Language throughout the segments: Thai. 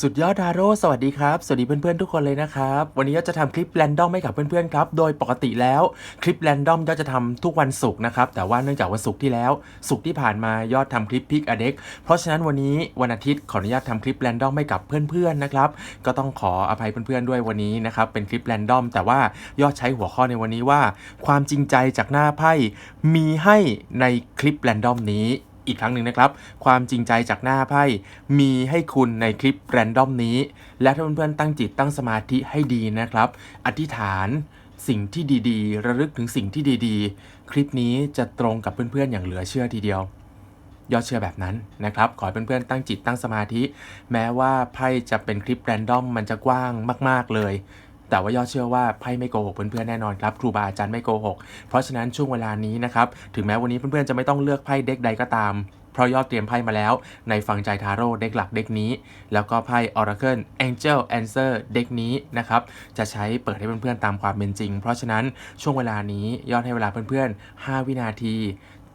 สุดยอดทาโร่สวัสดีครับ สวัสดีเพื่อนๆทุกคนเลยนะครับ วันนี้ยอดจะทำคลิปแรนดอมให้กับเพื่อนๆครับ โดยปกติแล้วคลิปแรนดอมยอดจะทำทุกวันศุกร์นะครับ แต่ว่าเนื่องจากวันศุกร์ที่แล้วศุกร์ที่ผ่านมายอดทำคลิปพิกอเด็กเพราะฉะนั้นวันนี้วันอาทิตย์ขออนุญาตทำคลิปแรนดอมให้กับเพื่อนๆนะครับ ก็ต้องขออภัยเพื่อนๆด้วยวันนี้นะครับ เป็นคลิปแรนดอมแต่ว่ายอดใช้หัวข้อในวันนี้ว่า ความจริงใจจากหน้าไพ่มีให้ในคลิปแรนดอมนี้ อีกครั้งหนึ่งนะครับ ความจริงใจจากหน้าไพ่มีให้คุณในคลิปแรนดอมนี้ และถ้าเพื่อนๆตั้งจิตตั้งสมาธิให้ดีนะครับ อธิษฐานสิ่งที่ดีๆ ระลึกถึงสิ่งที่ดีๆ คลิปนี้จะตรงกับเพื่อนๆอย่างเหลือเชื่อทีเดียวยอดเชื่อแบบนั้นนะครับ ขอให้เพื่อนๆตั้งจิตตั้งสมาธิ แม้ว่าไพ่จะเป็นคลิปแรนดอมมันจะกว้างมาก ๆเลย แต่ว่ายอดเชื่อว่าไพ่ไม่โกหกเพื่อนๆแน่นอนครับครูบาอาจารย์ไม่โกหก เพราะฉะนั้นช่วงเวลานี้นะครับถึงแม้วันนี้เพื่อนๆจะไม่ต้องเลือกไพ่เด็กใดก็ตามเพราะยอดเตรียมไพ่มาแล้ว ในฟังใจทาโร่เด็กหลักเด็กนี้ แล้วก็ไพ่ Oracle Angel Answer เด็กนี้นะครับจะใช้เปิดให้เพื่อนๆตามความเป็นจริง เพราะฉะนั้นช่วงเวลานี้ยอดให้เวลาเพื่อนๆ 5 วินาที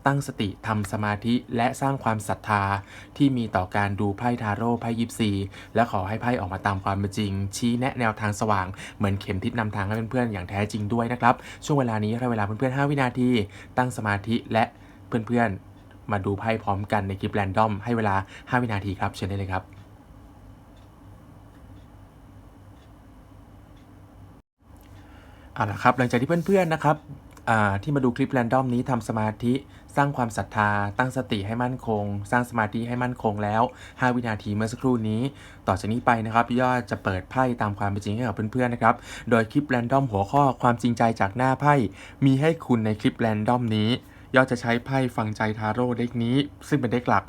ตั้งสติทำสมาธิและสร้างความศรัทธาที่มีต่อการดูไพ่ทาโร่ไพ่ยิปซีและขอให้ไพ่ออกมาตามความเป็นจริง ชี้แนะแนวทางสว่าง เหมือนเข็มทิศนำทางให้เพื่อนๆอย่างแท้จริงด้วยนะครับ ช่วงเวลานี้ให้เวลาเพื่อนๆ 5 วินาที ตั้งสมาธิและเพื่อนๆ มาดูไพ่พร้อมกันในคลิปแรนดอมให้เวลา 5 วินาทีครับเชิญได้เลยครับเอาละครับหลังจากที่เพื่อนๆนะครับ ที่มาดูคลิปแรนดอมนี้ทำสมาธิสร้างความศรัทธา ตั้งสติให้มั่นคง สร้างสมาธิให้มั่นคงแล้ว 5 วินาทีเมื่อสักครู่นี้ ต่อจากนี้ไปนะครับยอดจะเปิดไพ่ตามความเป็นจริงให้กับเพื่อนๆนะครับ โดยคลิปแรนดอมหัวข้อความจริงใจจากหน้าไพ่มีให้คุณในคลิปแรนดอมนี้ยอดจะใช้ไพ่ฟังใจทาโร่เด็กนี้ ซึ่งเป็นเด็กหลัก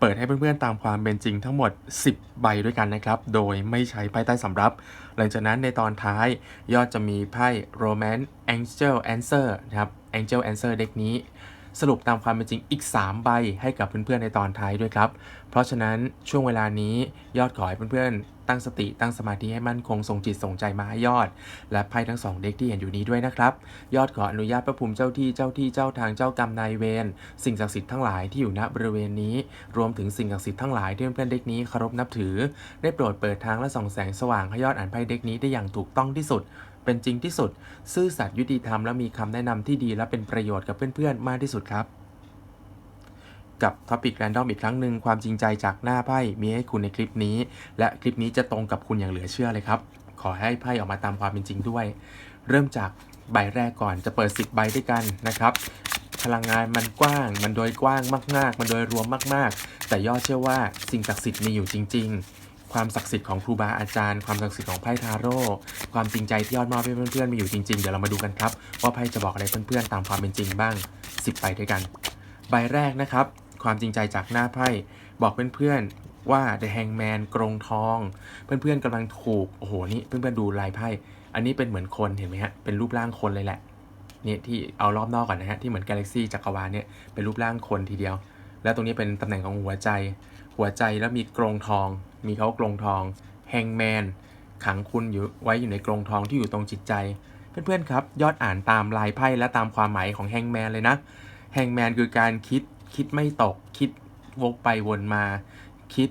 เปิดให้เพื่อนๆตามความเป็นจริงทั้งหมด 10 ใบด้วยกันนะครับ โดยไม่ใช้ไพ่ใต้สำรับ หลังจากนั้นในตอนท้ายยอดจะมีไพ่ Romance Angel Answer นะครับ Angel Answer เด็กนี้สรุปตามความเป็นจริงอีก 3 ใบให้กับเพื่อนๆในตอนท้ายด้วยครับ เพราะฉะนั้นช่วงเวลานี้ยอดขอให้เพื่อนๆ ตั้งสติตั้งสมาธิให้มั่นคงส่งจิตส่งใจมาให้ยอด และไพ่ทั้งสองเด็กที่เห็นอยู่นี้ด้วยนะครับ ยอดขออนุญาตพระภูมิเจ้าที่เจ้าที่เจ้าทางเจ้ากรรมนายเวรสิ่งศักดิ์สิทธิ์ทั้งหลายที่อยู่ณบริเวณนี้ รวมถึงสิ่งศักดิ์สิทธิ์ทั้งหลายที่เพื่อนเด็กนี้เคารพนับถือ ได้โปรดเปิดทางและส่องแสงสว่างให้ยอดอ่านไพ่เด็กนี้ได้อย่างถูกต้องที่สุดเป็นจริงที่สุด ซื่อสัตย์ยุติธรรมและมีคำแนะนำที่ดีและเป็นประโยชน์กับเพื่อนๆ มากที่สุดครับ กับท็อปิกแรนดอมอีกครั้งหนึ่งความจริงใจจากหน้าไพ่มีให้คุณในคลิปนี้ และคลิปนี้จะตรงกับคุณอย่างเหลือเชื่อเลยครับ ขอให้ไพ่ออกมาตามความเป็นจริงด้วย เริ่มจากใบแรกก่อนจะเปิด 10 ใบด้วยกันนะครับ พลังงานมันกว้าง มันโดยกว้างมาก ๆ มันโดยรวมมาก ๆ แต่ยอดเชื่อว่าสิ่งศักดิ์สิทธิ์มีอยู่จริง ๆ ความศักดิ์สิทธิ์ของครูบาอาจารย์ ความศักดิ์สิทธิ์ของไพ่ทาโร่ความจริงใจที่ยอดมอบให้เพื่อนๆมีอยู่จริงๆ เดี๋ยวเรามาดูกันครับว่าไพ่จะบอกอะไรเพื่อนๆตามความเป็นจริงบ้าง 10 ใบด้วยกัน ใบแรกนะครับ ความจริงใจจากหน้าไพ่บอกเพื่อนๆว่า The Hangman กรงทอง เพื่อนๆกำลังถูก โอ้โห นี่เพื่อนๆดูลายไพ่ อันนี้เป็นเหมือนคนเห็นไหมฮะ เป็นรูปร่างคนเลยแหละเนี่ยที่เอารอบนอกก่อนนะฮะ ที่เหมือนกาแล็กซี่จักรวาลเนี่ย เป็นรูปร่างคนทีเดียว แล้วตรงนี้เป็นตำแหน่งของหัวใจ หัวใจแล้วมีกรงทอง มีเขากรงทองแฮงแมนขังคุณอยู่ไว้อยู่ในกรงทองที่อยู่ตรงจิตใจ เพื่อนๆครับ ยอดอ่านตามลายไพ่และตามความหมายของแฮงแมนเลยนะแฮงแมนคือการคิด คิดไม่ตก คิดวกไปวนมา คิด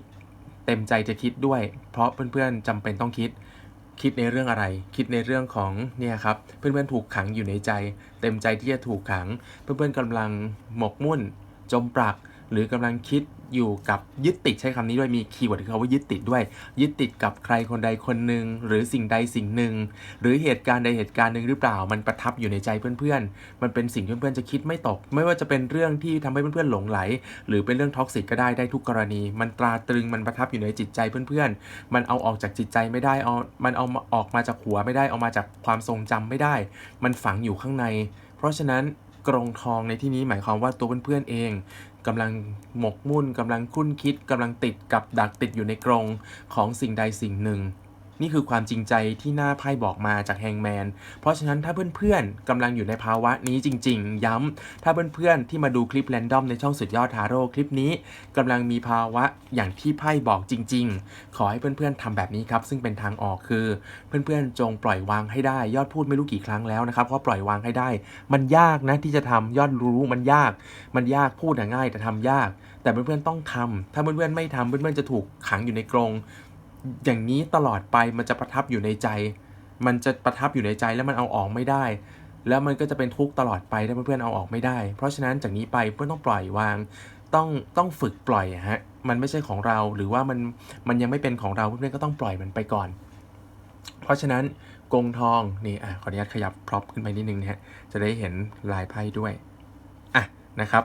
เต็มใจจะคิดด้วย เพราะเพื่อนๆจำเป็นต้องคิด คิดในเรื่องอะไร คิดในเรื่องของเนี่ยครับ เพื่อนๆถูกขังอยู่ในใจ เต็มใจที่จะถูกขัง เพื่อนๆกำลังหมกมุ่น จมปลัก หรือกำลังคิดอยู่กับยึดติดใช้คำนี้ด้วยมีคีย์เวิร์ดคือคำว่ายึดติดด้วย ยึดติดกับใครคนใดคนหนึ่งหรือสิ่งใดสิ่งหนึ่ง หรือเหตุการณ์ใดเหตุการณ์หนึ่งหรือเปล่า มันประทับอยู่ในใจเพื่อนๆ มันเป็นสิ่งที่เพื่อนๆจะคิดไม่ตก ไม่ว่าจะเป็นเรื่องที่ทำให้เพื่อนๆหลงไหล หรือเป็นเรื่องท็อกซิกก็ได้ได้ทุกกรณี มันตราตรึงมันประทับอยู่ในจิตใจเพื่อนๆ มันเอาออกจากจิตใจไม่ได้เอามันเอาออกมาจากหัวไม่ได้เอามาจากความทรงจำไม่ได้ มันฝังอยู่ข้างใน เพราะฉะนั้นกรงทองในที่นี้หมายความว่าตัวเพื่อนๆเอง กำลังหมกมุ่นกำลังคุ้นคิดกำลังติดกับดักติดอยู่ในกรงของสิ่งใดสิ่งหนึ่ง นี่คือความจริงใจที่หน้าไพ่บอกมาจากแฮงแมน เพราะฉะนั้นถ้าเพื่อนๆกำลังอยู่ในภาวะนี้จริง ๆ ย้ำ ถ้าเพื่อนๆที่มาดูคลิปแรนดอมในช่องสุดยอดทาโร่คลิปนี้กำลังมีภาวะอย่างที่ไพ่บอกจริง ๆ ขอให้เพื่อนๆทำแบบนี้ครับ ซึ่งเป็นทางออกคือ เพื่อนๆจงปล่อยวางให้ได้ ยอดพูดไม่รู้กี่ครั้งแล้วนะครับว่าปล่อยวางให้ได้ มันยากนะที่จะทำยอดรู้มันยาก มันยากพูดง่ายแต่ทำยาก แต่เพื่อนๆต้องทำถ้าเพื่อนๆไม่ทำเพื่อนๆจะถูกขังอยู่ในกรง อย่างนี้ตลอดไปมันจะประทับอยู่ในใจ มันจะประทับอยู่ในใจแล้วมันเอาออกไม่ได้ แล้วมันก็จะเป็นทุกข์ตลอดไปถ้าเพื่อนๆเอาออกไม่ได้ เพราะฉะนั้นจากนี้ไปเพื่อนต้องปล่อยวาง ต้องต้องฝึกปล่อยอะฮะ มันไม่ใช่ของเราหรือว่ามันมันยังไม่เป็นของเราเพื่อนๆก็ต้องปล่อยมันไปก่อน เพราะฉะนั้นกงทองนี่อะขออนุญาตขยับพร็อพขึ้นไปนิดนึงนะฮะจะได้เห็นลายไพ่ด้วยอะนะครับ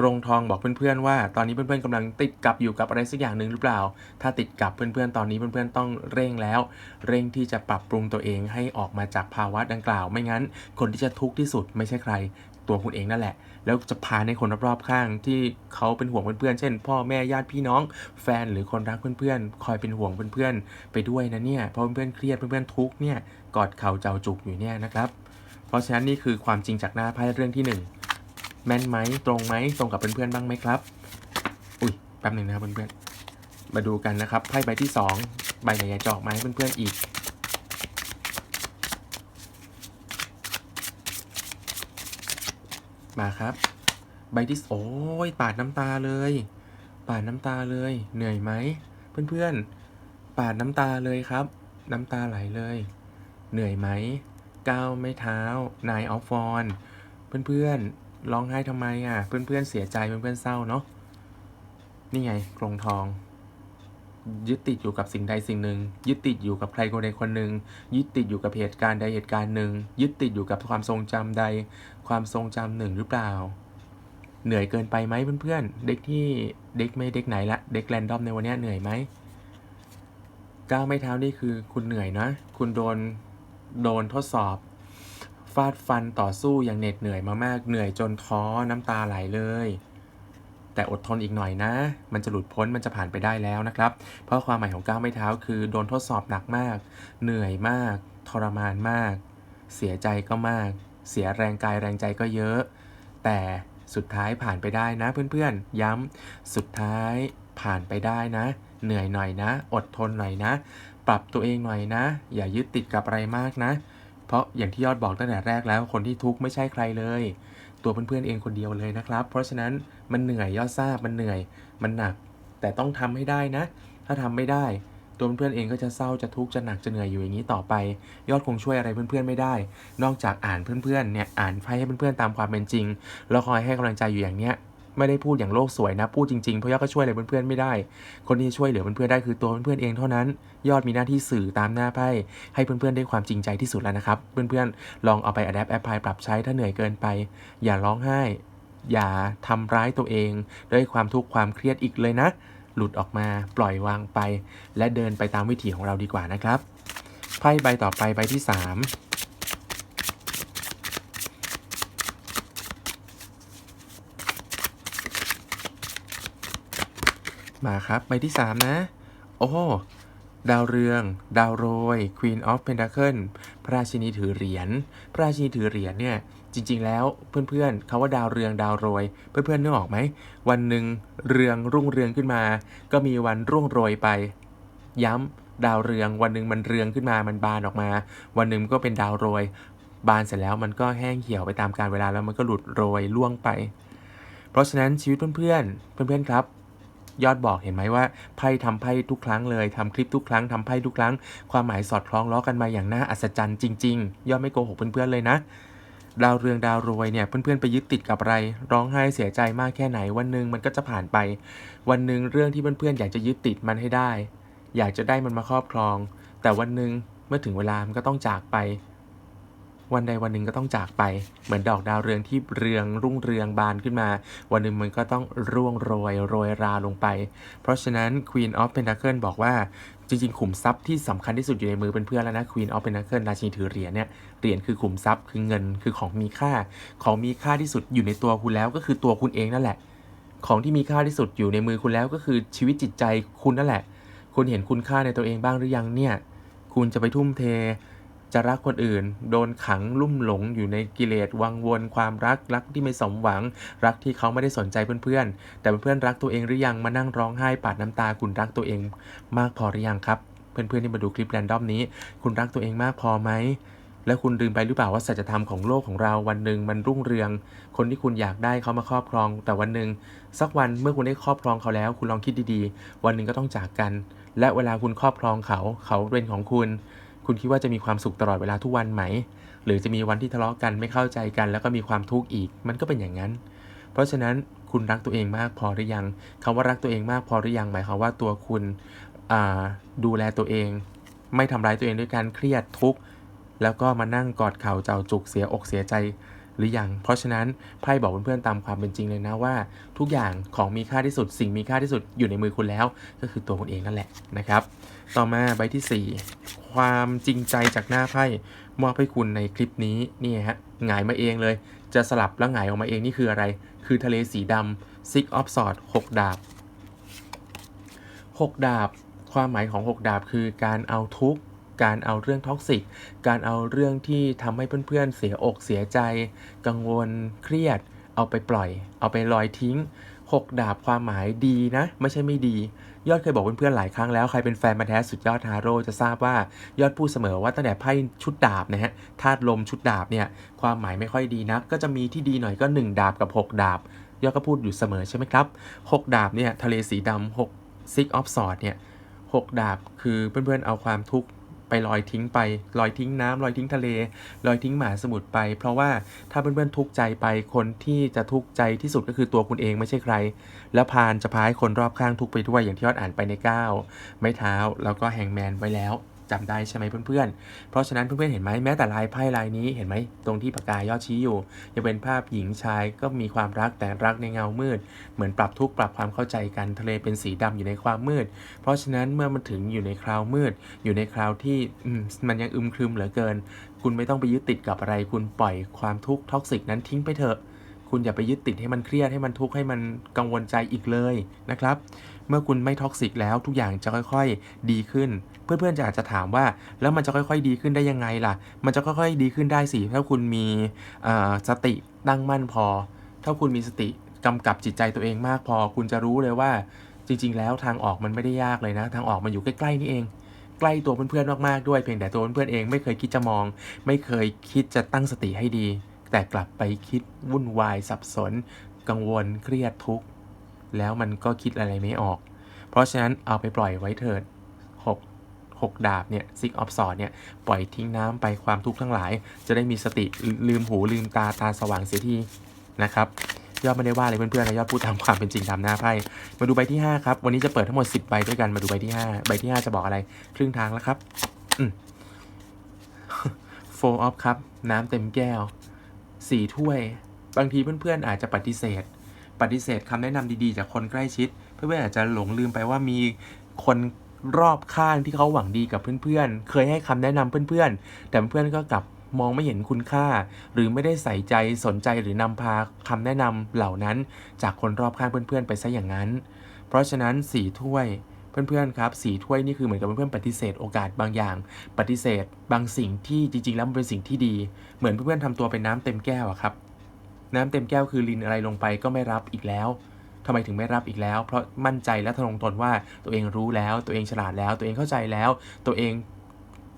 กรงทองบอกเพื่อนๆว่า ตอนนี้เพื่อนๆกำลังติดกับอยู่กับอะไรสักอย่างหนึ่งหรือเปล่า ถ้าติดกับเพื่อนๆตอนนี้เพื่อนๆต้องเร่งแล้ว เร่งที่จะปรับปรุงตัวเองให้ออกมาจากภาวะดังกล่าว ไม่งั้น คนที่จะทุกข์ที่สุดไม่ใช่ใคร ตัวคุณเองนั่นแหละ แล้วจะพาในคนรอบๆข้างที่เขาเป็นห่วงเพื่อนๆเช่น พ่อแม่ญาติพี่น้อง แฟนหรือคนรักเพื่อนๆคอยเป็นห่วงเพื่อนๆไปด้วยนะเนี่ยเพราะเพื่อนๆเครียดเพื่อนๆทุกข์เนี่ยกอดเข่าเจ้าจุกอยู่เนี่ยนะครับ เพราะฉะนั้นนี่คือความจริงจากหน้าไพ่เรื่องที่หนึ่ง แม่นไหมตรงไหมตรงกับเพื่อนๆบ้างไหมครับ อุ้ยแป๊บหนึ่งนะครับเพื่อนๆมาดูกันนะครับไพ่ใบที่สองใบไหนอยากจะออกมาให้เพื่อนๆอีกมาครับ ใบที่สโอ้ยปาดน้ำตาเลย ปาดน้ำตาเลย เหนื่อยไหมเพื่อนๆ ปาดน้ำตาเลยครับ น้ำตาไหลเลย เหนื่อยไหมก้าวไม่เท้านายออฟฟอนเพื่อนๆ ร้องไห้ทำไมอะ เพื่อนๆเสียใจเพื่อนๆเศร้าเนาะนี่ไงกรงทอง ยึดติดอยู่กับสิ่งใดสิ่งหนึ่ง ยึดติดอยู่กับใครคนใดคนหนึ่ง ยึดติดอยู่กับเหตุการณ์ใดเหตุการณ์หนึ่ง ยึดติดอยู่กับความทรงจำใด ความทรงจำหนึ่งหรือเปล่า เหนื่อยเกินไปไหมเพื่อนๆ เด็กที่เด็กไม่เด็กไหนละ เด็กแรนดอมในวันนี้เหนื่อยไหมก้าวไม่เท้านี่คือคุณเหนื่อยนะ คุณโดนโดนทดสอบ ฟาดฟันต่อสู้อย่างเหน็ดเหนื่อยมามากเหนื่อยจนท้อน้ำตาไหลเลย แต่อดทนอีกหน่อยนะ มันจะหลุดพ้นมันจะผ่านไปได้แล้วนะครับ เพราะความหมายของก้าวไม่เท้าคือโดนทดสอบหนักมาก เหนื่อยมาก ทรมานมาก เสียใจก็มาก เสียแรงกายแรงใจก็เยอะ แต่สุดท้ายผ่านไปได้นะเพื่อนๆ ย้ำสุดท้ายผ่านไปได้นะ เหนื่อยหน่อยนะ อดทนหน่อยนะ ปรับตัวเองหน่อยนะ อย่ายึดติดกับอะไรมากนะ เพราะอย่างที่ยอดบอกตั้งแต่แรกแล้วคนที่ทุกข์ไม่ใช่ใครเลย ตัวเพื่อนๆเองคนเดียวเลยนะครับ เพราะฉะนั้นมันเหนื่อยยอดทราบมันเหนื่อย มันหนัก แต่ต้องทำให้ได้นะ ถ้าทำไม่ได้ ตัวเพื่อนๆเองก็จะเศร้าจะทุกข์จะหนักจะเหนื่อยอยู่อย่างนี้ต่อไป ยอดคงช่วยอะไรเพื่อนๆไม่ได้ นอกจากอ่านเพื่อนๆเนี่ยอ่านไพ่ให้เพื่อนๆตามความเป็นจริง แล้วคอยให้กำลังใจอยู่อย่างเนี้ย ไม่ได้พูดอย่างโลกสวยนะ พูดจริงๆ เพราะยอดก็ช่วยเหลือเพื่อนๆไม่ได้ คนที่ช่วยเหลือเพื่อนๆได้คือตัวเพื่อนๆเองเท่านั้น ยอดมีหน้าที่สื่อตามหน้าไพ่ให้เพื่อนๆได้ความจริงใจที่สุดแล้วนะครับ เพื่อนๆลองเอาไปอัดแอปแอปพลายปรับใช้ถ้าเหนื่อยเกินไป อย่าร้องไห้ อย่าทำร้ายตัวเอง ด้วยความทุกข์ความเครียดอีกเลยนะ หลุดออกมาปล่อยวางไป และเดินไปตามวิถีของเราดีกว่านะครับไพ่ใบต่อไปใบที่ 3 มาครับใบที่ 3 นะ โอ้โหดาวเรือง ดาวโรย Queen of Pentacle พระราชินีถือเหรียญ พระราชินีถือเหรียญเนี่ย จริง ๆ แล้วเพื่อนๆคาว่าดาวเรืองดาวโรย เพื่อนๆนึกออกไหม วันหนึ่งเรืองรุ่งเรืองขึ้นมา ก็มีวันร่วงโรยไป ย้ำดาวเรือง วันหนึ่งมันเรืองขึ้นมา มันบานออกมา วันหนึ่งก็เป็นดาวโรย บานเสร็จแล้วมันก็แห้งเหี่ยวไปตามกาลเวลาแล้วมันก็หลุดโรยล่วงไป เพราะฉะนั้นชีวิตเพื่อนๆ เพื่อนๆ ครับ ยอดบอกเห็นไหมว่าไพ่ทำไพ่ทุกครั้งเลยทำคลิปทุกครั้งทำไพ่ทุกครั้ง ความหมายสอดคล้องล้อกันมาอย่างน่าอัศจรรย์จริง ๆ ยอดไม่โกหกเพื่อนๆเลยนะดาวเรืองดาวรวยเนี่ยเพื่อนๆไปยึดติดกับอะไร ร้องไห้เสียใจมากแค่ไหนวันหนึ่งมันก็จะผ่านไป วันหนึ่งเรื่องที่เพื่อนๆอยากจะยึดติดมันให้ได้ อยากจะได้มันมาครอบครอง แต่วันหนึ่งเมื่อถึงเวลามันก็ต้องจากไป วันใดวันหนึ่งก็ต้องจากไป เหมือนดอกดาวเรืองที่เรืองรุ่งเรืองบานขึ้นมา วันหนึ่งมันก็ต้องร่วงโรยโรยราลงไป เพราะฉะนั้น Queen of Pentacle บอกว่าจริงๆ ขุมทรัพย์ที่สำคัญที่สุดอยู่ในมือเพื่อนๆแล้วนะ Queen of Pentacle ราชินีถือเหรียญเนี่ย เหรียญคือขุมทรัพย์คือเงินคือของมีค่า ของมีค่าที่สุดอยู่ในตัวคุณแล้วก็คือตัวคุณเองนั่นแหละ ของที่มีค่าที่สุดอยู่ในมือคุณแล้วก็คือชีวิตจิตใจคุณนั่นแหละ คุณเห็นคุณค่าในตัวเองบ้างหรือยังเนี่ย คุณจะไปทุ่มเท จะรักคนอื่น โดนขังลุ่มหลงอยู่ในกิเลสวังวนความรักรักที่ไม่สมหวัง รักที่เขาไม่ได้สนใจเพื่อนๆ แต่เพื่อนๆรักตัวเองหรือยังมานั่งร้องไห้ปาดน้ำตาคุณรักตัวเองมากพอหรือยังครับ เพื่อนๆที่มาดูคลิปแรนดอมนี้ คุณรักตัวเองมากพอไหมแล้วคุณลืมไปหรือเปล่าว่าสัจธรรมของโลกของเราวันหนึ่งมันรุ่งเรือง คนที่คุณอยากได้เขามาครอบครอง แต่วันหนึ่งสักวันเมื่อคุณได้ครอบครองเขาแล้ว คุณลองคิดดีๆ วันหนึ่งก็ต้องจากกัน และเวลาคุณครอบครองเขา เขาเป็นของคุณ คุณคิดว่าจะมีความสุขตลอดเวลาทุกวันไหม หรือจะมีวันที่ทะเลาะกันไม่เข้าใจกัน แล้วก็มีความทุกข์อีก มันก็เป็นอย่างนั้น เพราะฉะนั้นคุณรักตัวเองมากพอหรือยังคำว่ารักตัวเองมากพอหรือยังหมายความว่าตัวคุณดูแลตัวเอง ไม่ทำร้ายตัวเองด้วยการเครียดทุกข์แล้วก็มานั่งกอดเข่าเจ้าจุกเสียอกเสียใจหรือยัง เพราะฉะนั้นไพ่บอกเพื่อนๆตามความเป็นจริงเลยนะว่า ทุกอย่างของมีค่าที่สุด สิ่งมีค่าที่สุดอยู่ในมือคุณแล้ว ก็คือตัวคุณเองนั่นแหละนะครับ ต่อมาใบที่ 4 ความจริงใจจากหน้าไพ่มอบให้คุณในคลิปนี้นี่ฮะหงายมาเองเลย จะสลับแล้วหงายออกมาเองนี่คืออะไร คือทะเลสีดำ Six of Swords 6ดาบ 6 ดาบ ความหมายของ 6 ดาบคือการเอาทุกข์การเอาเรื่องท็อกซิก การเอาเรื่องที่ทำให้เพื่อนๆเสียอกเสียใจ กังวลเครียด เอาไปปล่อย เอาไปลอยทิ้ง 6 ดาบความหมายดีนะ ไม่ใช่ไม่ดี ยอดเคยบอกเพื่อนๆหลายครั้งแล้ว ใครเป็นแฟนมาแท้สุดยอดทาโร่จะทราบว่ายอดพูดเสมอว่าตั้งแต่ไพ่ชุดดาบนะฮะธาตุลมชุดดาบเนี่ยความหมายไม่ค่อยดีนัก ก็จะมีที่ดีหน่อยก็ 1 ดาบกับ 6 ดาบ ยอดก็พูดอยู่เสมอใช่ไหมครับ 6 ดาบเนี่ยทะเลสีดำ6 Six of Swords เนี่ย6ดาบคือเพื่อนๆเอาความทุกข์ ไปลอยทิ้งไป ลอยทิ้งน้ำลอยทิ้งทะเล ลอยทิ้งหมหาสมุทรไป เพราะว่าถ้าเพื่อนๆทุกข์ใจไปคนที่จะทุกข์ใจที่สุดก็คือตัวคุณเองไม่ใช่ใคร และพานจะพาให้คนรอบข้างทุกข์ไปด้วยอย่างที่ยอดอ่านไปในก้าวไม้เท้า แล้วก็แฮงแมนไว้แล้ว จำได้ใช่ไหมเพื่อนๆ เพราะฉะนั้นเพื่อนๆเห็นไหมแม้แต่ลายไพ่ลายนี้เห็นไหมตรงที่ปากกายอดชี้อยู่ยังเป็นภาพหญิงชายก็มีความรักแต่รักในเงามืด เหมือนปรับทุกข์ปรับความเข้าใจกันทะเลเป็นสีดำอยู่ในความมืด เพราะฉะนั้นเมื่อมันถึงอยู่ในคราวมืด อยู่ในคราวที่มมันยังอึมครึมเหลือเกิน คุณไม่ต้องไปยึดติดกับอะไร คุณปล่อยความทุกข์ท็อกซิกนั้นทิ้งไปเถอะคุณอย่าไปยึดติดให้มันเครียดให้มันทุกข์ให้มันกังวลใจอีกเลยนะครับ เมื่อคุณไม่ท็อกซิกแล้วทุกอย่างจะค่อยๆดีขึ้น เพื่อนๆจะอาจจะถามว่า แล้วมันจะค่อยๆดีขึ้นได้ยังไงล่ะ มันจะค่อยๆดีขึ้นได้สิถ้าคุณมีสติตั้งมั่นพอ ถ้าคุณมีสติกำกับจิตใจตัวเองมากพอ คุณจะรู้เลยว่าจริง ๆ แล้วทางออกมันไม่ได้ยากเลยนะ ทางออกมันอยู่ใกล้ๆนี่เองใกล้ตัวเพื่อนๆมากๆด้วยเพียงแต่ตัวเพื่อนๆเองไม่เคยคิดจะมอง ไม่เคยคิดจะตั้งสติให้ดี แต่กลับไปคิดวุ่นวายสับสน กังวลเครียดทุกข์ แล้วมันก็คิดอะไรไม่ออก เพราะฉะนั้นเอาไปปล่อยไว้เถิด6 6ดาบเนี่ยซิกออฟสอดเนี่ยปล่อยทิ้งน้ำไปความทุกข์ทั้งหลาย จะได้มีสติลืมหูลืมตาตาสว่างเสียทีนะครับยอดไม่ได้ว่าอะไรเพื่อนๆนะยอดพูดตามความเป็นจริงตามหน้าไพ่มาดูใบที่ 5 ครับ วันนี้จะเปิดทั้งหมด 10 ใบด้วยกันมาดูใบที่ 5 ใบที่ 5 จะบอกอะไร ครึ่งทางแล้วครับอืม four of ครับ น้ำเต็มแก้วสีถ้วย บางทีเพื่อนๆอาจจะปฏิเสธ ปฏิเสธคำแนะนำดีๆ จากคนใกล้ชิด เพื่อนๆอาจจะหลงลืมไปว่ามีคนรอบข้างที่เขาหวังดีกับเพื่อนๆ เคยให้คำแนะนำเพื่อนๆ แต่เพื่อนก็กลับมองไม่เห็นคุณค่า หรือไม่ได้ใส่ใจสนใจหรือนำพาคำแนะนำเหล่านั้น จากคนรอบข้างเพื่อนๆ ไปซะอย่างนั้น เพราะฉะนั้นสีถ้วยเพื่อนๆครับสีถ้วยนี่คือเหมือนกับเพื่อนๆปฏิเสธโอกาสบางอย่าง ปฏิเสธ บางสิ่งที่จริงๆ แล้วมันเป็นสิ่งที่ดี เหมือนเพื่อนๆทำตัวเป็นน้ำเต็มแก้วอะครับ น้ำเต็มแก้วคือลินอะไรลงไปก็ไม่รับอีกแล้วทำไมถึงไม่รับอีกแล้ว เพราะมั่นใจและทะนงตนว่าตัวเองรู้แล้ว ตัวเองฉลาดแล้ว ตัวเองเข้าใจแล้ว ตัวเอง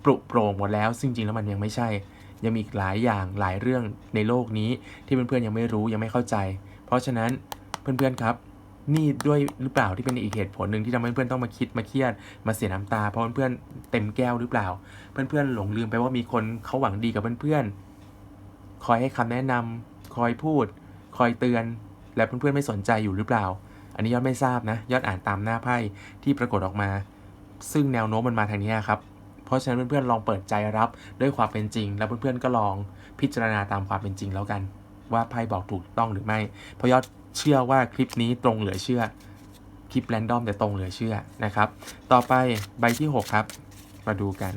ปรุโปร่งหมดแล้วซึ่งจริงแล้วมันยังไม่ใช่ ยังมีอีกหลายอย่างหลายเรื่องในโลกนี้ ที่เพื่อนๆยังไม่รู้ยังไม่เข้าใจ เพราะฉะนั้นเพื่อนๆครับนี่ด้วยหรือเปล่าที่เป็นอีกเหตุผลหนึ่งที่ทำให้เพื่อนต้องมาคิดมาเครียด มาเสียน้ำตา เพราะเพื่อนเต็มแก้วหรือเปล่า เพื่อนๆหลงลืมไปว่ามีคนเขาหวังดีกับเพื่อนๆคอยให้คำแนะนำ คอยพูด คอยเตือน และเพื่อนๆไม่สนใจอยู่หรือเปล่า อันนี้ยอดไม่ทราบนะ ยอดอ่านตามหน้าไพ่ที่ปรากฏออกมา ซึ่งแนวโน้มมันมาทางนี้ครับ เพราะฉะนั้นเพื่อนๆลองเปิดใจรับด้วยความเป็นจริง แล้วเพื่อนๆก็ลองพิจารณาตามความเป็นจริงแล้วกัน ว่าไพ่บอกถูกต้องหรือไม่ เพราะยอดเชื่อว่าคลิปนี้ตรงเหลือเชื่อ คลิปแรนดอมแต่ตรงเหลือเชื่อนะครับ ต่อไปใบที่ 6 ครับ มาดูกัน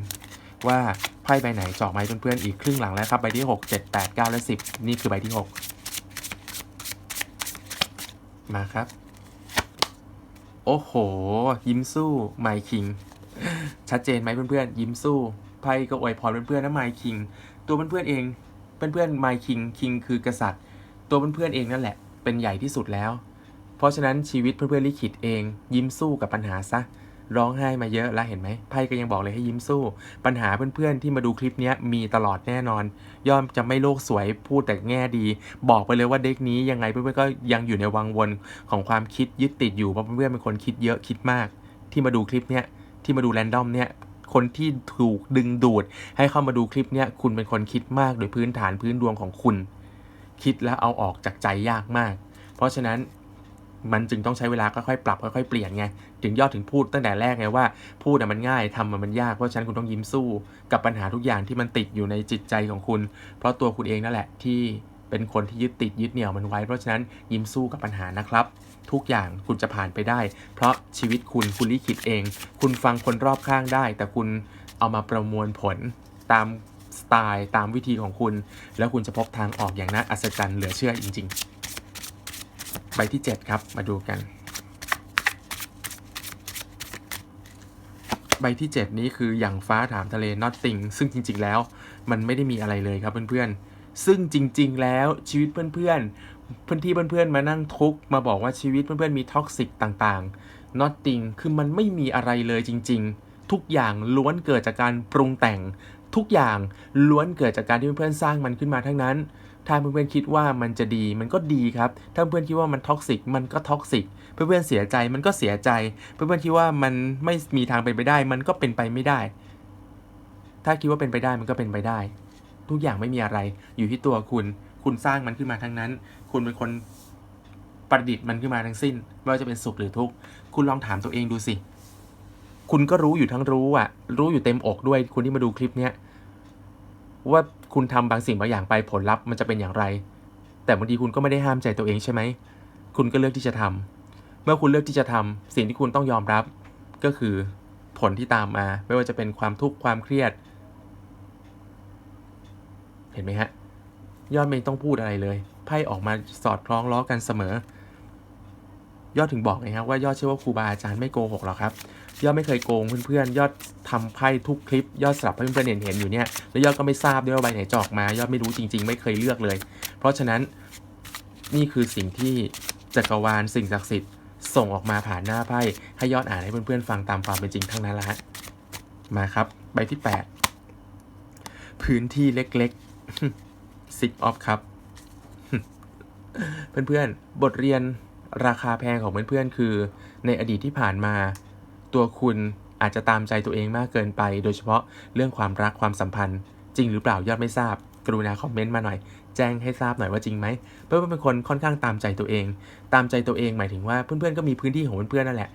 ว่าไพ่ใบไหนเจาะไหมเพื่อนๆอีกครึ่งหลังแล้วครับใบที่ 6 7 8 9 และ 10 นี่คือใบที่ 6 มาครับ โอ้โห ยิ้มสู้ไมคิง ชัดเจนไหมเพื่อนๆ ยิ้มสู้ไพ่ก็อวยพรเพื่อนๆนะไมคิง ตัวเพื่อนๆเองเพื่อนๆไมคิงคิงคือกษัตริย์ ตัวเพื่อนๆเองนั่นแหละเป็นใหญ่ที่สุดแล้ว เพราะฉะนั้นชีวิตเพื่อนๆลิขิตเอง ยิ้มสู้กับปัญหาซะ ร้องไห้มาเยอะแล้วเห็นไหมไพ่ก็ยังบอกเลยให้ยิ้มสู้ ปัญหาเพื่อนๆที่มาดูคลิปนี้มีตลอดแน่นอน ย่อมจะไม่โลกสวยพูดแต่แง่ดี บอกไปเลยว่าเด็กนี้ยังไงเพื่อนๆก็ยังอยู่ในวังวนของความคิดยึดติดอยู่เพราะเพื่อนๆเป็นคนคิดเยอะคิดมาก ที่มาดูคลิปเนี้ยที่มาดูแรนดอมเนี่ยคนที่ถูกดึงดูด ให้เข้ามาดูคลิปเนี้ยคุณเป็นคนคิดมากโดยพื้นฐานพื้นดวงของคุณ คิดแล้วเอาออกจากใจยากมาก เพราะฉะนั้น มันจึงต้องใช้เวลาค่อยๆปรับค่อยๆเปลี่ยนไงถึงยอดถึงพูดตั้งแต่แรกไงว่าพูดมันง่ายทำมันยากเพราะฉะนั้นคุณต้องยิ้มสู้ กับปัญหาทุกอย่างที่มันติดอยู่ในจิตใจของคุณ เพราะตัวคุณเองนั่นแหละที่เป็นคนที่ยึดติดยึดเหนี่ยวมันไว้ เพราะฉะนั้นยิ้มสู้กับปัญหานะครับ ทุกอย่างคุณจะผ่านไปได้ เพราะชีวิตคุณคุณลิขิตเอง คุณฟังคนรอบข้างได้ แต่คุณเอามาประมวลผลตามสไตล์ตามวิธีของคุณ แล้วคุณจะพบทางออกอย่างน่าอัศจรรย์เหลือเชื่อจริง ๆ ใบที่ 7 ครับ มาดูกัน ใบที่ 7 นี้คืออย่างฟ้าถามทะเล nothing ซึ่งจริง ๆ แล้ว มันไม่ได้มีอะไรเลยครับเพื่อนๆ ซึ่งจริง ๆ แล้วชีวิตเพื่อนๆเพื่อนที่เพื่อนๆมานั่งทุกมาบอกว่าชีวิตเพื่อนๆมีท็อกซิกต่างๆ nothing คือมันไม่มีอะไรเลยจริง ๆ ทุกอย่างล้วนเกิดจากการปรุงแต่งทุกอย่างล้วนเกิดจากการที่เพื่อนๆสร้างมันขึ้นมาทั้งนั้น ถ้าเพื่อนๆคิดว่ามันจะดีมันก็ดีครับ ถ้าเพื่อนคิดว่ามันท็อกซิกมันก็ท็อกซิก เพื่อนๆเสียใจมันก็เสียใจ เพื่อนๆคิดว่ามันไม่มีทางเป็นไปได้ มันก็เป็นไปไม่ได้ ถ้าคิดว่าเป็นไปได้มันก็เป็นไปได้ ทุกอย่างไม่มีอะไร อยู่ที่ตัวคุณ คุณสร้างมันขึ้นมาทั้งนั้น คุณเป็นคนประดิษฐ์มันขึ้นมาทั้งสิ้น ไม่ว่าจะเป็นสุขหรือทุกข์ คุณลองถามตัวเองดูสิ คุณก็รู้อยู่ทั้งรู้อะ รู้อยู่เต็มอกด้วย คุณที่มาดูคลิปเนี้ยว่า คุณทำบางสิ่งบางอย่างไปผลลัพธ์มันจะเป็นอย่างไร แต่บางทีคุณก็ไม่ได้ห้ามใจตัวเองใช่ไหม คุณก็เลือกที่จะทำเมื่อคุณเลือกที่จะทำสิ่งที่คุณต้องยอมรับ ก็คือผลที่ตามมา ไม่ว่าจะเป็นความทุกข์ความเครียด เห็นไหมฮะ ยอดไม่ต้องพูดอะไรเลย ไพ่ออกมาสอดคล้องล้อกันเสมอ ยอดถึงบอกไงครับว่ายอดเชื่อว่าครูบาอาจารย์ไม่โกหกหรอกครับ ยอดไม่เคยโกงเพื่อนๆ ยอดทำไพ่ทุกคลิป ยอดสลับให้เพื่อนๆเห็นเห็นอยู่เนี่ยแล้วยอดก็ไม่ทราบด้วยว่าใบไหนจอกมา ยอดไม่รู้จริง ๆ ไม่เคยเลือกเลย เพราะฉะนั้นนี่คือสิ่งที่จักรวาลสิ่งศักดิ์สิทธิ์ส่งออกมาผ่านหน้าไพ่ให้ยอดอ่านให้เพื่อนๆฟังตามความเป็นจริงทั้งนั้นละฮะมาครับใบที่ 8 พื้นที่เล็กๆซิกออฟครับ เพื่อนๆบทเรียนราคาแพงของเพื่อนๆคือ ในอดีตที่ผ่านมา ตัวคุณอาจจะตามใจตัวเองมากเกินไป โดยเฉพาะเรื่องความรักความสัมพันธ์ จริงหรือเปล่ายอดไม่ทราบ กรุณาคอมเมนต์มาหน่อย แจ้งให้ทราบหน่อยว่าจริงไหมเพื่อนเป็นคนค่อนข้างตามใจตัวเอง ตามใจตัวเองหมายถึงว่าเพื่อนๆก็มีพื้นที่ของเพื่อนๆนั่นแหละ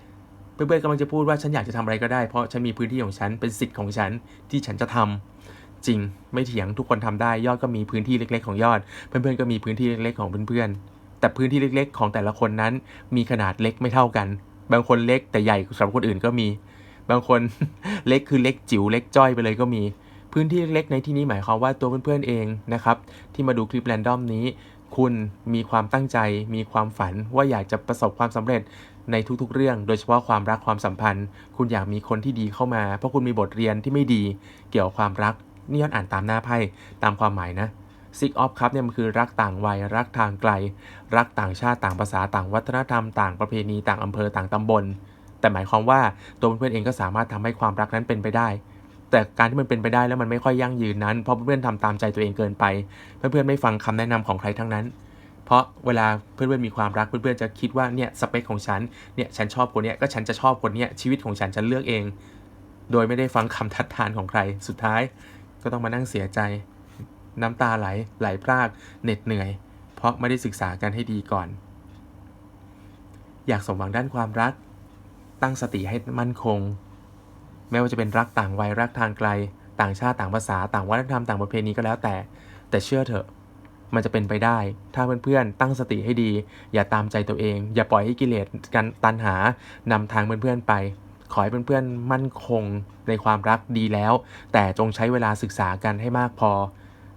เพื่อนๆกำลังจะพูดว่าฉันอยากจะทำอะไรก็ได้เพราะฉันมีพื้นที่ของฉันเป็นสิทธิ์ของฉันที่ฉันจะทำจริงไม่เถียงทุกคนทำได้ยอดก็มีพื้นที่เล็ก ๆ ของยอด เพื่อนๆก็มีพื้นที่เล็กๆของเพื่อนๆแต่พื้นที่เล็กๆ ของแต่ละคนนั้น มีขนาดเล็กไม่เท่ากัน บางคนเล็กแต่ใหญ่สำหรับคนอื่นก็มี บางคนเล็กคือเล็กจิ๋วเล็กจ้อยไปเลยก็มี พื้นที่เล็กในที่นี้หมายความว่าตัวเพื่อนๆเองนะครับ ที่มาดูคลิปแรนดอมนี้ คุณมีความตั้งใจ มีความฝันว่าอยากจะประสบความสำเร็จในทุกๆ เรื่อง โดยเฉพาะความรักความสัมพันธ์ คุณอยากมีคนที่ดีเข้ามา เพราะคุณมีบทเรียนที่ไม่ดี เกี่ยวกับความรักนี่ยอดอ่านตามหน้าไพ่ตามความหมายนะ Six of ครับเนี่ยมันคือรักต่างวัย รักทางไกล รักต่างชาติต่างภาษาต่างวัฒนธรรมต่างประเพณีต่างอำเภอต่างตำบล แต่หมายความว่าตัวเพื่อนเองก็สามารถทำให้ความรักนั้นเป็นไปได้ แต่การที่มันเป็นไปได้แล้วมันไม่ค่อยยั่งยืนนั้น เพราะเพื่อนๆทำตามใจตัวเองเกินไป เพื่อนๆไม่ฟังคำแนะนำของใครทั้งนั้น เพราะเวลาเพื่อนๆมีความรักเพื่อนๆจะคิดว่าเนี่ยสเปคของฉันเนี่ยฉันชอบคนเนี้ยก็ฉันจะชอบคนเนี้ยชีวิตของฉันฉันเลือกเอง โดยไม่ได้ฟังคำทัดทานของใคร สุดท้ายก็ต้องมานั่งเสียใจ น้ำตาไหลไหลพรากเหน็ดเหนื่อย เพราะไม่ได้ศึกษากันให้ดีก่อน อยากสมหวังด้านความรัก ตั้งสติให้มั่นคง ไม่ว่าจะเป็นรักต่างวัยรักทางไกล ต่างชาติต่างภาษา ต่างวัฒนธรรมต่างประเพณีก็แล้วแต่ แต่เชื่อเถอะ มันจะเป็นไปได้ ถ้าเพื่อนๆตั้งสติให้ดี อย่าตามใจตัวเอง อย่าปล่อยให้กิเลสกันตันหานำทางเพื่อนๆไปขอให้เพื่อนๆมั่นคงในความรักดีแล้ว แต่จงใช้เวลาศึกษากันให้มากพอ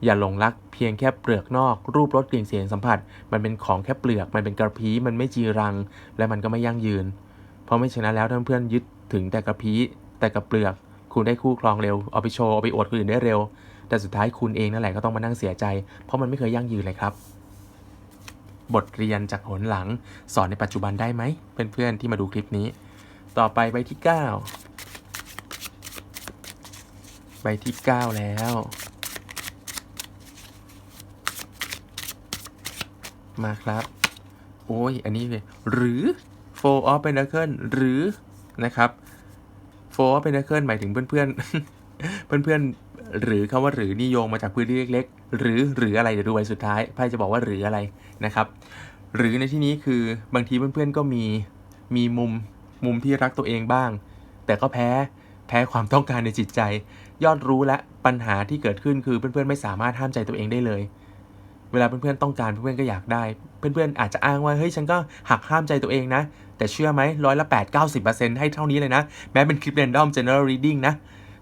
อย่าหลงรักเพียงแค่เปลือกนอก รูปรสกลิ่นเสียงสัมผัส มันเป็นของแค่เปลือก มันเป็นกระพี้มันไม่จีรัง และมันก็ไม่ยั่งยืน เพราะไม่ฉะนั้นแล้วถ้านเพื่อนยึดถึงแต่กระพี้แต่กับเปลือก คุณได้คู่ครองเร็วเอาไปโชว์เอาไปอวดคนอื่นได้เร็ว แต่สุดท้ายคุณเองนั่นแหละก็ต้องมานั่งเสียใจ เพราะมันไม่เคยยั่งยืนเลยครับบทเรียนจากหนหลัง สอนในปัจจุบันได้ไหมเพื่อนๆที่มาดูคลิปนี้ ต่อไปใบที่เก้าใบที่เก้าแล้ว มาครับ โอ้ย อันนี้เลยหรือ four of pentacle หรือนะครับ four of pentacle หมายถึงเพื่อนๆ เพื่อนๆ หรือคำว่าหรือนี่โยงมาจากพื้นที่เล็ก ๆ หรือหรืออะไรเดี๋ยวดูใบสุดท้ายไพ่จะบอกว่าหรืออะไรนะครับ หรือในที่นี้คือบางทีเพื่อนๆก็มีมีมุมมุมที่รักตัวเองบ้าง แต่ก็แพ้แพ้ความต้องการในจิตใจ ยอดรู้และปัญหาที่เกิดขึ้นคือเพื่อนๆไม่สามารถห้ามใจตัวเองได้เลย เวลาเพื่อนๆต้องการเพื่อนๆก็อยากได้ เพื่อนๆอาจจะอ้างว่าเฮ้ยฉันก็หักห้ามใจตัวเองนะ แต่เชื่อไหมร้อยละ8 90ให้เท่านี้เลยนะ แม้เป็นคลิป random general reading นะ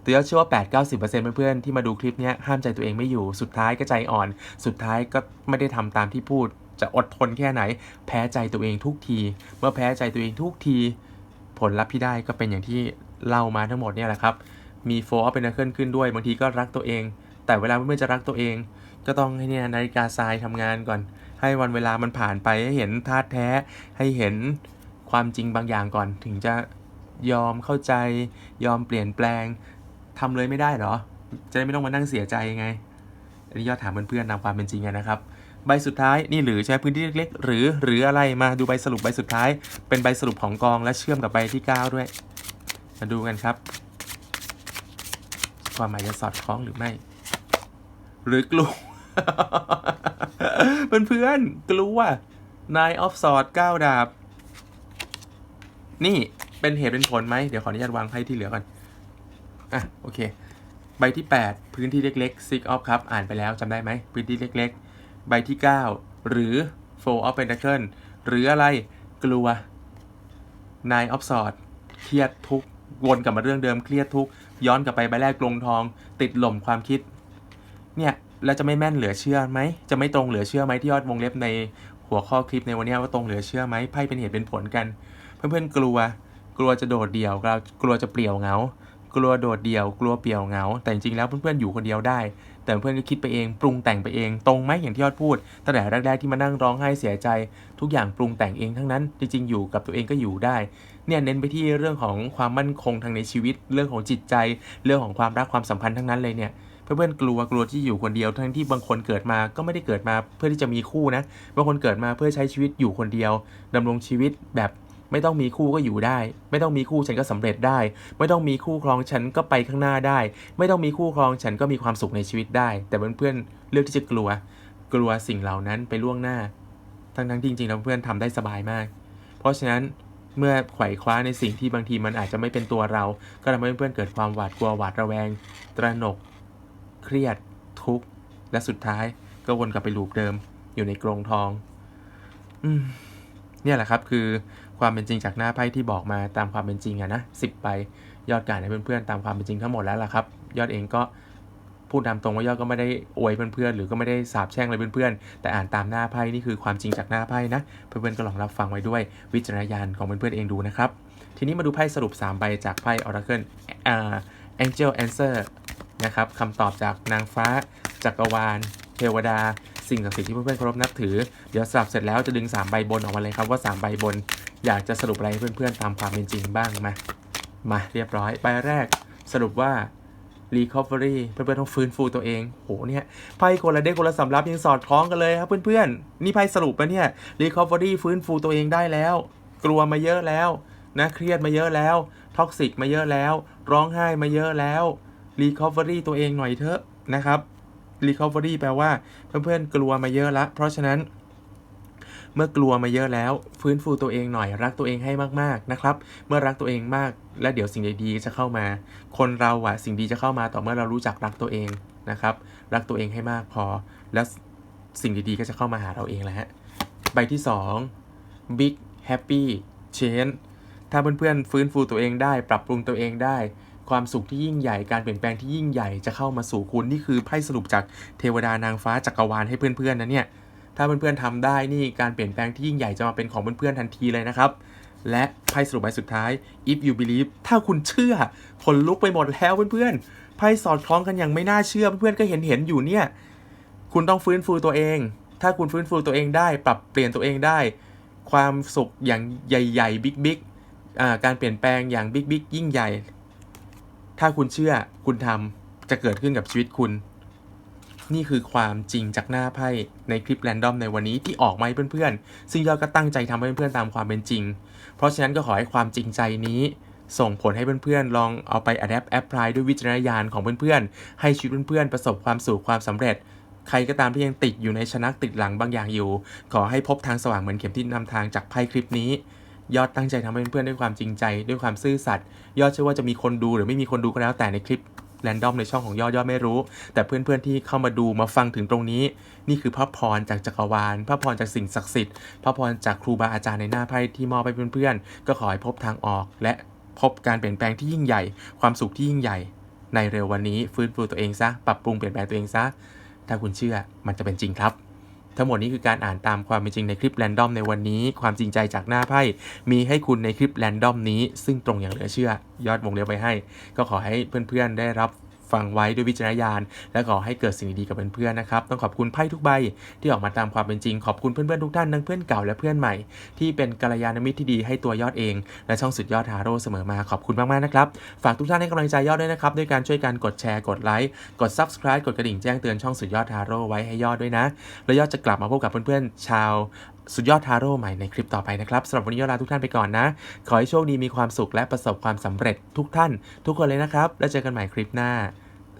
แต่ยอดเชื่อว่า 8 90เพื่อนๆที่มาดูคลิปนี้ห้ามใจตัวเองไม่อยู่สุดท้ายก็ใจอ่อน สุดท้ายก็ไม่ได้ทำตามที่พูด จะอดทนแค่ไหน แพ้ใจตัวเองทุกที เมื่อแพ้ใจตัวเองทุกที ผลลัพธ์ที่ได้ก็เป็นอย่างที่เล่ามาทั้งหมดเนี่ยแหละครับมีโฟร์เป็นขึ้นขึ้นด้วยบางทีก็รักตัวเอง แต่เวลาเพื่อนๆจะรักตัวเอง ก็ต้องให้เนี่ยนาฬิกาทรายทำงานก่อน ให้วันเวลามันผ่านไปให้เห็นธาตุแท้ให้เห็นความจริงบางอย่างก่อน ถึงจะยอมเข้าใจ ยอมเปลี่ยนแปลงทำเลยไม่ได้หรอ จะได้ไม่ต้องมานั่งเสียใจไงอันนี้ยอดถามเพื่อนๆนำความเป็นจริงอะนะครับใบสุดท้ายนี่หรือใช้พื้นที่เล็กๆ หรือหรืออะไรมาดูใบสรุปใบสุดท้าย เป็นใบสรุปของกองและเชื่อมกับใบที่ 9 ด้วย มาดูกันครับ ความหมายจะสอดคล้องหรือไม่ หรือกลัว เพื่อนๆกลัว Nine of Swords 9ดาบ นี่เป็นเหตุเป็นผลไหม เดี๋ยวขออนุญาตวางไพ่ที่เหลือก่อน อะ โอเค ใบที่ 8 พื้นที่เล็กๆ Six of ครับ อ่านไปแล้วจำได้ไหม พื้นที่เล็กๆ ใบที่ 9 หรือ Four of Pentacle หรืออะไรกลัว Nine of Swords เครียดทุกวนกลับมาเรื่องเดิมเครียดทุกย้อนกลับไปใบแรกกลงทอง ติดหล่มความคิด เนี่ย แล้วจะไม่แม่นเหลือเชื่อไหม จะไม่ตรงเหลือเชื่อไหมที่ยอดวงเล็บในหัวข้อคลิปในวันนี้ว่าตรงเหลือเชื่อไหมไพ่เป็นเหตุเป็นผลกัน เพื่อนๆกลัว กลัวจะโดดเดี่ยวกลัวกลัวจะเปลี่ยวเหงากลัวโดดเดี่ยว กลัวเปลี่ยวเหงา แต่จริงๆแล้วเพื่อนๆอยู่คนเดียวได้ แต่เพื่อนก็คิดไปเอง ปรุงแต่งไปเอง ตรงไหมอย่างที่ยอดพูด ตั้งแต่แรกๆที่มานั่งร้องไห้เสียใจ ทุกอย่างปรุงแต่งเองทั้งนั้น จริงๆอยู่กับตัวเองก็อยู่ได้ เนี่ยเน้นไปที่เรื่องของความมั่นคงทางในชีวิต เรื่องของจิตใจ เรื่องของความรักความสัมพันธ์ทั้งนั้นเลยเนี่ย เพื่อนๆกลัวกลัวที่อยู่คนเดียวทั้งที่บางคนเกิดมาก็ไม่ได้เกิดมาเพื่อที่จะมีคู่นะบางคนเกิดมาเพื่อใช้ชีวิตอยู่คนเดียวดำรงชีวิตแบบไม่ต้องมีคู่ก็อยู่ได้ ไม่ต้องมีคู่ฉันก็สำเร็จได้ ไม่ต้องมีคู่ครองฉันก็ไปข้างหน้าได้ ไม่ต้องมีคู่ครองฉันก็มีความสุขในชีวิตได้ แต่เพื่อนๆเลือกที่จะกลัว กลัวสิ่งเหล่านั้นไปล่วงหน้า ทั้งๆที่จริงๆแล้วเพื่อนทำได้สบายมาก เพราะฉะนั้นเมื่อไขว่คว้าในสิ่งที่บางทีมันอาจจะไม่เป็นตัวเรา ก็ทำให้เพื่อนๆเกิดความหวาดกลัวหวาดระแวง ตระหนก เครียดทุกข์ และสุดท้ายก็วนกลับไปลูปเดิม อยู่ในกรงทอง อืมเนี่ยแหละครับคือความเป็นจริงจากหน้าไพ่ที่บอกมาตามความเป็นจริงอะนะสิบใบยอดการให้เพื่อนๆตามความเป็นจริงทั้งหมดแล้วล่ะครับ ยอดเองก็พูดตามตรงว่ายอดก็ไม่ได้อวยเพื่อนๆหรือก็ไม่ได้สาบแช่งอะไรเพื่อนๆแต่อ่านตามหน้าไพ่นี่คือความจริงจากหน้าไพ่นะเพื่อนๆก็ลองรับฟังไว้ด้วยวิจารณญาณของเพื่อนๆเองดูนะครับทีนี้มาดูไพ่สรุป 3 ใบจากไพ่ Oracle อ่า Angel Answer นะครับคำตอบจากนางฟ้า จักรวาล เทวดา สิ่งศักดิ์สิทธิ์ที่เพื่อนๆเคารพนับถือ เดี๋ยวสลับเสร็จแล้วจะดึง 3 ใบบนออกมาเลยครับว่า 3 ใบบน อยากจะสรุปอะไรให้เพื่อนๆ ตามความเป็นจริงบ้างมา มาเรียบร้อย ใบแรกสรุปว่า recovery เพื่อนๆต้องฟื้นฟูตัวเอง โหเนี่ยไพ่คนละเด้คนละสำรับยังสอดคล้องกันเลยครับเพื่อนๆ นี่ไพ่สรุปปะเนี่ย recovery ฟื้นฟูตัวเองได้แล้ว กลัวมาเยอะแล้วนะเครียดมาเยอะแล้วท็อกซิกมาเยอะแล้ว ร้องไห้มาเยอะแล้ว recovery ตัวเองหน่อยเถอะนะครับ recovery แปลว่าเพื่อนๆกลัวมาเยอะละ เพราะฉะนั้น เมื่อกลัวมาเยอะแล้ว ฟื้นฟูตัวเองหน่อยรักตัวเองให้มากๆนะครับ เมื่อรักตัวเองมาก และเดี๋ยวสิ่งดีๆจะเข้ามา คนเราอะสิ่งดีจะเข้ามาต่อเมื่อเรารู้จักรักตัวเองนะครับ รักตัวเองให้มากพอ แล้วสิ่งดีๆก็จะเข้ามาหาเราเองแหละฮะใบที่ 2 big happy change ถ้าเพื่อนๆฟื้นฟูตัวเองได้ ปรับปรุงตัวเองได้ ความสุขที่ยิ่งใหญ่การเปลี่ยนแปลงที่ยิ่งใหญ่จะเข้ามาสู่คุณนี่คือไพ่สรุปจากเทวดานางฟ้าจักรวาลให้เพื่อนๆนะเนี่ยถ้าเพื่อนๆทำได้นี่การเปลี่ยนแปลงที่ยิ่งใหญ่จะมาเป็นของเพื่อนๆทันทีเลยนะครับ และไพ่สรุปใบสุดท้าย if you believe ถ้าคุณเชื่อขนลุกไปหมดแล้วเพื่อนๆไพ่สอดคล้องกันอย่างไม่น่าเชื่อเพื่อนๆก็เห็นเห็นอยู่เนี่ยคุณต้องฟื้นฟูตัวเอง ถ้าคุณฟื้นฟูตัวเองได้ ปรับเปลี่ยนตัวเองได้ ความสุขอย่างใหญ่ๆ บิ๊กๆอ่าการเปลี่ยนแปลงอย่างบิ๊กบิ๊กยิ่งใหญ่ ถ้าคุณเชื่อคุณทำจะเกิดขึ้นกับชีวิตคุณ นี่คือความจริงจากหน้าไพ่ในคลิปแรนดอมในวันนี้ที่ออกมาให้เพื่อนๆ ซึ่งยอดก็ตั้งใจทำให้เพื่อนๆตามความเป็นจริง เพราะฉะนั้นก็ขอให้ความจริงใจนี้ ส่งผลให้เพื่อนๆ ลองเอาไป adapt apply ด้วยวิจารณญาณของเพื่อนๆ ให้ชีวิตเพื่อนๆ ประสบความสุขความสำเร็จใครก็ตามที่ยังติดอยู่ในชนักติดหลังบางอย่างอยู่ ขอให้พบทางสว่างเหมือนเข็มที่นำทางจากไพ่คลิปนี้ ยอดตั้งใจทำให้เพื่อนๆด้วยความจริงใจ ด้วยความซื่อสัตย์ยอดเชื่อว่าจะมีคนดูหรือไม่มีคนดูก็แล้วแต่ในคลิปแรนดอมในช่องของยอดยอดไม่รู้ แต่เพื่อนๆที่เข้ามาดูมาฟังถึงตรงนี้ นี่คือพระพรจากจักรวาล พระพรจากสิ่งศักดิ์สิทธิ์พระพรจากครูบาอาจารย์ในหน้าไพ่ที่มอบให้เพื่อนๆ ก็ขอให้พบทางออก และพบการเปลี่ยนแปลงที่ยิ่งใหญ่ ความสุขที่ยิ่งใหญ่ ในเร็ววันนี้ฟื้นฟูตัวเองซะปรับปรุงเปลี่ยนแปลงตัวเองซะถ้าคุณเชื่อมันจะเป็นจริงครับ ทั้งหมดนี้คือการอ่านตามความเป็นจริงในคลิปแรนดอมในวันนี้ ความจริงใจจากหน้าไพ่มีให้คุณในคลิปแรนดอมนี้ ซึ่งตรงอย่างเหลือเชื่อ ยอดวงเล็บไว้ให้ ก็ขอให้เพื่อนๆได้รับ ฟังไว้ด้วยวิจารณญาณ และขอให้เกิดสิ่งดีๆกับเพื่อนๆนะครับ ต้องขอบคุณไพ่ทุกใบที่ออกมาตามความเป็นจริง ขอบคุณเพื่อนๆทุกท่านทั้งเพื่อนเก่าและเพื่อนใหม่ ที่เป็นกัลยาณมิตรที่ดีให้ตัวยอดเอง และช่องสุดยอดทาโร่เสมอมาขอบคุณมากๆนะครับ ฝากทุกท่านให้กำลังใจยอดด้วยนะครับด้วยการช่วยกันกดแชร์ กดไลค์ กด subscribe กดกระดิ่งแจ้งเตือนช่องสุดยอดทาโร่ไว้ให้ยอดด้วยนะ แล้วยอดจะกลับมาพบกับเพื่อนๆชาวสุดยอดทาโร่ใหม่ในคลิปต่อไปนะครับสำหรับวันนี้ยอดลาทุกท่านไปก่อนนะ ขอให้โชคดีมีความสุขและประสบความสำเร็จทุกท่าน ทุกคนเลยนะครับ แล้วเจอกันใหม่คลิปหน้า